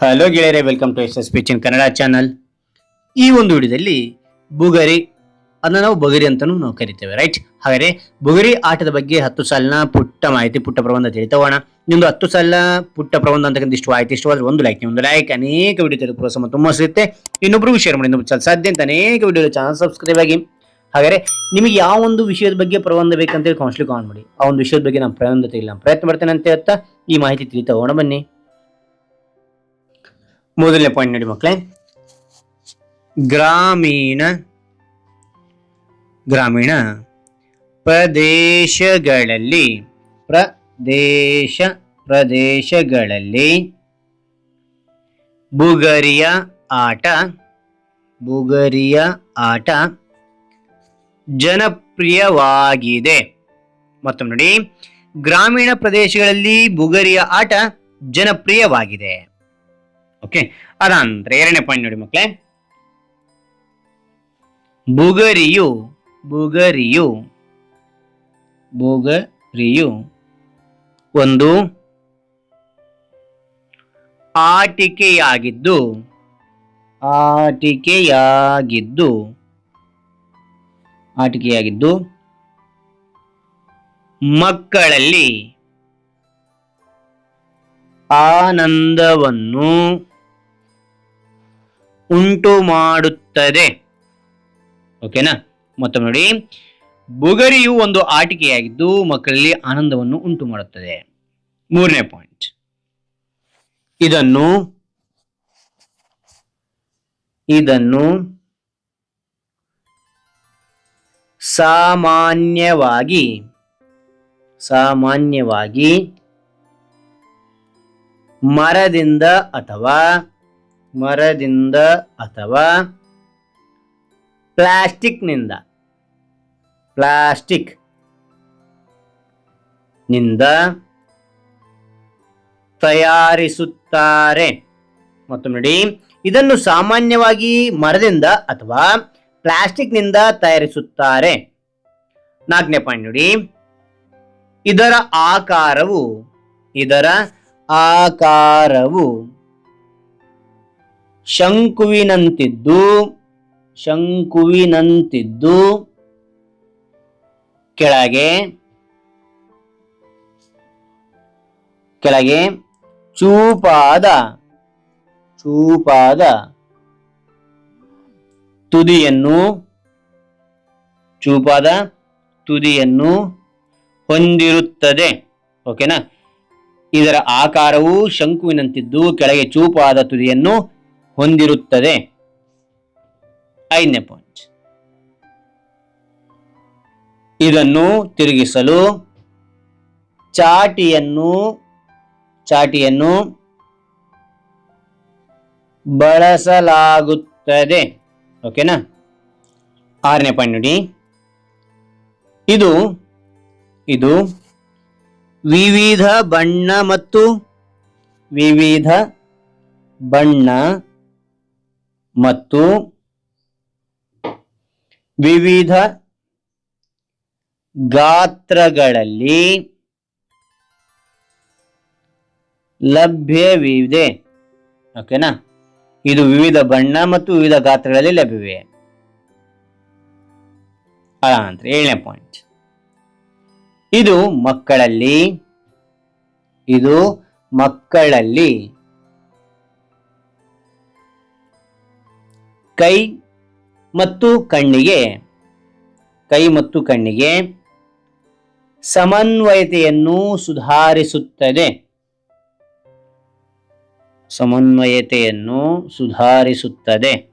Hello ಗೆಳೆಯರೆ welcome to S S P in Kannada channel ಈ ಒಂದು ವಿಡಿಯೋದಲ್ಲಿ ಬುಗರಿ, ಅದನ್ನ ನಾವು ಬುಗರಿ ಅಂತಾನೂ ನಾವು ಕರಿತೇವೆ ರೈಟ್ ಹಾಗಾದ್ರೆ ಬುಗರಿ ಆಟದ ಬಗ್ಗೆ ಹತ್ತು ಸಾಲಿನ ಪುಟ್ಟ ಮಾಹಿತಿ, ಪುಟ್ಟ ಪ್ರಬಂಧ ತಿಳಿತೋಣ ನಿಮ್ದು ಹತ್ತು ಸಾಲಿನ ಪುಟ್ಟ ಪ್ರಬಂಧ ಅಂತಕ್ಕಂಥ ಇಷ್ಟು ಆಯ್ತು ಇಷ್ಟವಾದ್ರೆ ಒಂದು ಲೈಕ್ ಒಂದು ಲೈಕ್ ಅನೇಕ ವಿಡಿಯೋ ತೆಗೆದು ಪ್ರೋತ್ಸಾಹ ತುಂಬ ಸಿಗುತ್ತೆ ಇನ್ನೊಬ್ಬರಿಗೂ ಶೇರ್ ಮಾಡಿ, ಇನ್ನೊಬ್ರು ಸಾಧ್ಯ ಅಂತ ಅನೇಕ ವಿಡಿಯೋ ಚಾನಲ್ ಸಬ್ಸ್ಕ್ರೈಬ್ ಆಗಿ. ಹಾಗಾದ್ರೆ ನಿಮಗೆ ಯಾವ ಒಂದು ವಿಷಯದ ಬಗ್ಗೆ ಪ್ರಬಂಧ ಬೇಕಂತೇಳಿ ಕೌನ್ಸಿಲಿಂಗ್ ಆನ್ ಮಾಡಿ. ಆ ಒಂದು ವಿಷಯದ ಬಗ್ಗೆ ನಾನು ಪ್ರಬಂಧ ತೆಗಿಲ್ಲ ಪ್ರಯತ್ನ ಮಾಡ್ತೇನೆ ಅಂತ ಹೇಳ್ತಾ ಈ ಮಾಹಿತಿ ತಿಳಿತೋಣ ಬನ್ನಿ. ಮೊದಲನೇ ಪಾಯಿಂಟ್ ನೋಡಿ ಮಕ್ಕಳೇ. ಗ್ರಾಮೀಣ ಗ್ರಾಮೀಣ ಪ್ರದೇಶಗಳಲ್ಲಿ, ಪ್ರದೇಶ ಪ್ರದೇಶಗಳಲ್ಲಿ ಬುಗರಿಯ ಆಟ ಬುಗರಿಯ ಆಟ ಜನಪ್ರಿಯವಾಗಿದೆ. ಮತ್ತೊಮ್ಮೆ ನೋಡಿ, ಗ್ರಾಮೀಣ ಪ್ರದೇಶಗಳಲ್ಲಿ ಬುಗರಿಯ ಆಟ ಜನಪ್ರಿಯವಾಗಿದೆ. ಓಕೆ ಅದಾನಂತರ ಎರಡನೇ ಪಾಯಿಂಟ್ ನೋಡಿ ಮಕ್ಕಳೇ ಬುಗರಿಯು ಬುಗರಿಯು ಬುಗರಿಯು. ಒಂದು, ಆಟಿಕೆಯಾಗಿದ್ದು ಆಟಿಕೆಯಾಗಿದ್ದು ಆಟಿಕೆಯಾಗಿದ್ದು, ಮಕ್ಕಳಲ್ಲಿ ಆನಂದವನ್ನು ಉಂಟು ಮಾಡುತ್ತದೆ. ಓಕೆನಾ ಮತ್ತೊಮ್ಮೆ ನೋಡಿ. ಬುಗರಿಯು ಒಂದು ಆಟಿಕೆಯಾಗಿದ್ದು ಮಕ್ಕಳಲ್ಲಿ ಆನಂದವನ್ನು ಉಂಟು ಮಾಡುತ್ತದೆ. ಮೂರನೇ ಪಾಯಿಂಟ್ ಇದನ್ನು ಇದನ್ನು ಸಾಮಾನ್ಯವಾಗಿ ಸಾಮಾನ್ಯವಾಗಿ ಮರದಿಂದ ಅಥವಾ ಮರದಿಂದ ಅಥವಾ ಪ್ಲಾಸ್ಟಿಕ್ನಿಂದ. ಪ್ಲಾಸ್ಟಿಕ್ನಿಂದ ತಯಾರಿಸುತ್ತಾರೆ. ಮತ್ತು ನೋಡಿ. ಇದನ್ನು ಸಾಮಾನ್ಯವಾಗಿ ಮರದಿಂದ ಅಥವಾ ಪ್ಲಾಸ್ಟಿಕ್ನಿಂದ ತಯಾರಿಸುತ್ತಾರೆ. ನಾಲ್ಕನೇ ಪಾಯಿಂಟ್ ನೋಡಿ. ಇದರ ಆಕಾರವು ಇದರ ಆಕಾರವು ಶಂಕುವಿನಂತಿದ್ದು ಶಂಕುವಿನಂತಿದ್ದು, ಕೆಳಗೆ ಕೆಳಗೆ ಚೂಪಾದ ಚೂಪಾದ ತುದಿಯನ್ನು ಚೂಪಾದ ತುದಿಯನ್ನು ಹೊಂದಿರುತ್ತದೆ. ಓಕೆನಾ ಇದರ ಆಕಾರವು ಶಂಕುವಿನಂತಿದ್ದು, ಕೆಳಗೆ ಚೂಪಾದ ತುದಿಯನ್ನು ಹೊಂದಿರುತ್ತದೆ. ಐದನೇ ಪಾಯಿಂಟ್ ಇದನ್ನು ತಿರುಗಿಸಲು ಚಾಟಿಯನ್ನು ಚಾಟಿಯನ್ನು ಬಳಸಲಾಗುತ್ತದೆ. ಓಕೆನಾ ಆರನೇ ಪಾಯಿಂಟ್ ನೋಡಿ. ಇದು ಇದು ವಿವಿಧ ಬಣ್ಣ ಮತ್ತು ವಿವಿಧ ಬಣ್ಣ ಮತ್ತು ವಿವಿಧ ಗಾತ್ರಗಳಲ್ಲಿ ಲಭ್ಯವಿದೆ. ಓಕೆನಾ ಇದು ವಿವಿಧ ಬಣ್ಣ ಮತ್ತು ವಿವಿಧ ಗಾತ್ರಗಳಲ್ಲಿ ಲಭ್ಯವಿದೆ. ಅನಂತರ ಏಳನೇ ಪಾಯಿಂಟ್ ಇದು ಮಕ್ಕಳಲ್ಲಿ ಇದು ಮಕ್ಕಳಲ್ಲಿ ಕೈ ಮತ್ತು ಕಣ್ಣಿಗೆ, ಕೈ ಮತ್ತು ಕಣ್ಣಿಗೆ ಸಮನ್ವಯತೆಯನ್ನು ಸುಧಾರಿಸುತ್ತದೆ. ಸಮನ್ವಯತೆಯನ್ನು ಸುಧಾರಿಸುತ್ತದೆ.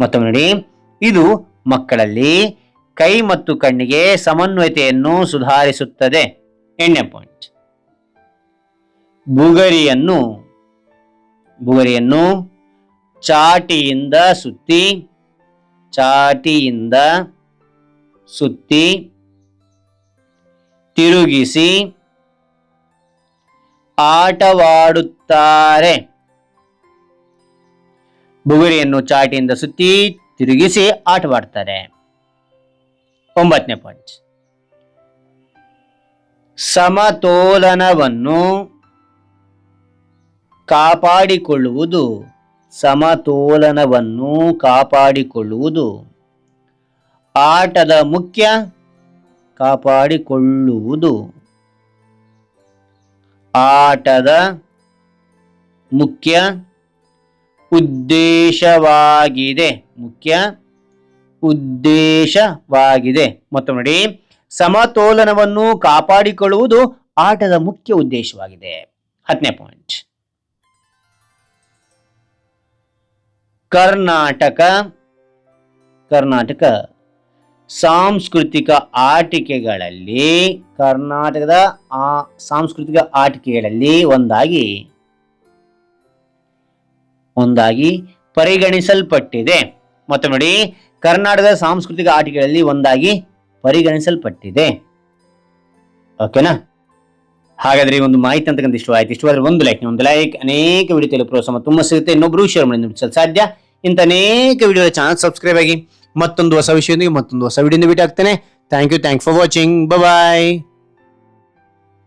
ಮತ್ತೊಮ್ಮೆ ನೋಡಿ, ಇದು ಮಕ್ಕಳಲ್ಲಿ ಕೈ ಮತ್ತು ಕಣ್ಣಿಗೆ ಸಮನ್ವಯತೆಯನ್ನು ಸುಧಾರಿಸುತ್ತದೆ. ಎಣ್ಣೆ ಪಾಯಿಂಟ್. ಬುಗರಿಯನ್ನು ಬುಗರಿಯನ್ನು ಚಾಟಿಯಿಂದ ಸುತ್ತಿ ಚಾಟಿಯಿಂದ ಸುತ್ತಿ, ತಿರುಗಿಸಿ, ಆಟವಾಡುತ್ತಾರೆ. ಬುಗುರಿಯನ್ನು ಚಾಟಿಯಿಂದ ಸುತ್ತಿ, ತಿರುಗಿಸಿ ಆಟವಾಡ್ತಾರೆ. ಒಂಬತ್ತನೇ ಪಾಯಿಂಟ್ ಸಮತೋಲನವನ್ನು ಕಾಪಾಡಿಕೊಳ್ಳುವುದು ಸಮತೋಲನವನ್ನು ಕಾಪಾಡಿಕೊಳ್ಳುವುದು. ಆಟದ ಮುಖ್ಯ ಕಾಪಾಡಿಕೊಳ್ಳುವುದು. ಆಟದ ಮುಖ್ಯ ಉದ್ದೇಶವಾಗಿದೆ. ಮುಖ್ಯ ಉದ್ದೇಶವಾಗಿದೆ. ಮತ್ತೊಮ್ಮೆ ನೋಡಿ. ಸಮತೋಲನವನ್ನು ಕಾಪಾಡಿಕೊಳ್ಳುವುದು ಆಟದ ಮುಖ್ಯ ಉದ್ದೇಶವಾಗಿದೆ. ಹತ್ತನೇ ಪಾಯಿಂಟ್ ಕರ್ನಾಟಕ ಕರ್ನಾಟಕ ಸಾಂಸ್ಕೃತಿಕ ಆಟಿಕೆಗಳಲ್ಲಿ, ಕರ್ನಾಟಕದ ಆ ಸಾಂಸ್ಕೃತಿಕ ಆಟಿಕೆಗಳಲ್ಲಿ ಒಂದಾಗಿ ಒಂದಾಗಿ ಪರಿಗಣಿಸಲ್ಪಟ್ಟಿದೆ. ಮತ್ತೆ ನೋಡಿ ಕರ್ನಾಟಕದ ಸಾಂಸ್ಕೃತಿಕ ಆಟಿಕೆಗಳಲ್ಲಿ ಒಂದಾಗಿ ಪರಿಗಣಿಸಲ್ಪಟ್ಟಿದೆ. ಓಕೆನಾ ಹಾಗಾದ್ರೆ ಒಂದು ಮಾಹಿತಿ ಅಂತಕ್ಕಂಥ ಇಷ್ಟ ಆಯ್ತು ಇಷ್ಟವಾದ್ರೆ ಒಂದು ಲೈಕ್ ಒಂದು ಲೈಕ್ ಅನೇಕ ವಿಡಿಯೋ ಪ್ರೋತ್ಸಾಹ ತುಂಬ ಸಿಗುತ್ತೆ. ಇನ್ನೊಬ್ರು ಶೇರ್ ಮಾಡಿ ಸಾಧ್ಯ? ಇಂಥ ಅನೇಕ ವಿಡಿಯೋ ಚಾನಲ್ ಸಬ್ಸ್ಕ್ರೈಬ್ ಆಗಿ ಮತ್ತೊಂದು ಹೊಸ ವಿಷಯದೊಂದಿಗೆ ಮತ್ತೊಂದು ಹೊಸ ವಿಡಿಯೋ ಭೇಟಿ ಆಗ್ತೇನೆ. Thank you thank for watching bye